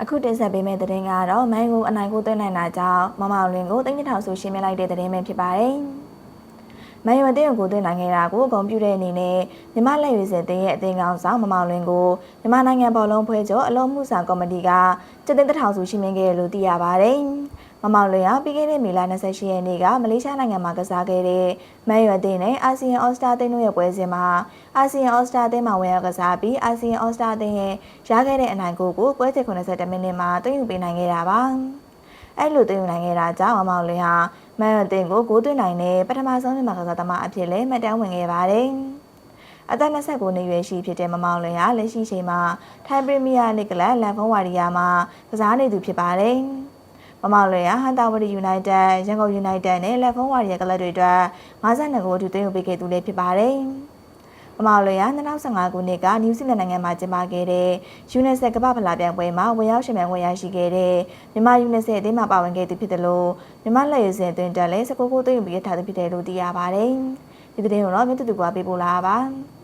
အခုတင်ဆက်ပေးမယ့်သတင်းကတော့မိုင်းကိုအနိုင်ကိုသွင်းနိုင်တာကြောင့်မမောင်လွင်ကိုတင်းထောင်ဆိုရှင်းပြလိုက်တဲ့သတင်းပဲဖြစ်ပါတယ်။ မိုင်းဝတဲ့ကိုသွင်းနိုင်ခဲ့တာကိုအကုန်ပြုတဲ့အနေနဲ့မြမလက်ရွေးစင်တင်းရဲ့အသင်းကောင်ဆောင်မမောင်လွင်ကိုမြမနိုင်ငံဘောလုံးဖွဲ့ချုပ်အလုံးမှုဆောင်ကော်မတီကကျတဲ့ထောင်ဆိုရှင်းပြခဲ့တယ်လို့သိရပါတယ်။မမောင်လွင်ဟာပြီးခဲ့တဲ့မေလ28ရက်နေ့ကမလေးရှားနိုင်ငံမှာကစားခဲ့တဲ့မန်ရွယ်တင်းနဲ့အာဆီယံအော်စတာတင်းတို့ရဲ့ပွဲစဉ်မှာအာဆီယံအော်စတာတင်းမှာဝင်ရောက်ကစားပြီးအာဆီယံအော်စတာတင်းရဲ့ရခဲ့တဲ့အနိုင်ကိုကိုပွဲစဉ်80မိနစ်မှာတွင်းယူပေးနိုင်ခဲ့တာပါ။ အဲ့လိုတွင်းယူနိုင်ခဲ့တာကြောင့်မမောင်လွင်ဟာမန်ရွယ်တင်းကိုဂိုးသွင်းနိုင်တဲ့ပထမဆုံးနှစ်မှာကစားသမားအဖြစ်လဲမှတ်တမ်းဝင်ခဲ့ပါတယ်။အသက်29နှစ်ရွယ်ရှိဖြစ်တဲ့မမောင်လွင်ဟာလက်ရှိချိန်မှာထိုင်းပရီးမီးယားလိဂ်ကလပ်လန်ဖုံးဝါရီယာမှာကစားနေသူဖြစ်ပါတယ်။မမောင်လွင်ဟာဟန်တာဝတီယူနိုက်တက်ရန်ကုန်ယူနိုက်တက်နဲ့လက်ဖုံးဝါရီယာကလပ်တွေအတွက်52ဂိုးအထိသွင်းယူပေးခဲ့သူလည်းဖြစ်ပါတယ်။ မမောင်လွင်ဟာ2015ခုနှစ်ကနယူးဇီလန်နိုင်ငံမှာကျင်းပခဲ့တဲ့ယူနက်ဆက်ကမ္ဘာဖလားပြိုင်ပွဲမှာဝင်ရောက်ရှင်ပြိုင်ခွင့်ရရှိခဲ့တဲ့မြန်မာယူနက်ဆက်အသင်းမှပါဝင်ခဲ့သူဖြစ်တယ်လို့မြန်မာလက်ရွေးစင်အတွင်းတက်လဲ19ခုသွင်းယူပေးထားသူဖြစ်တယ်လို့သိရပါတယ်။ဒီသတင်းကိုတော့မြတ်တူတူကပေးပို့လာပါပါ။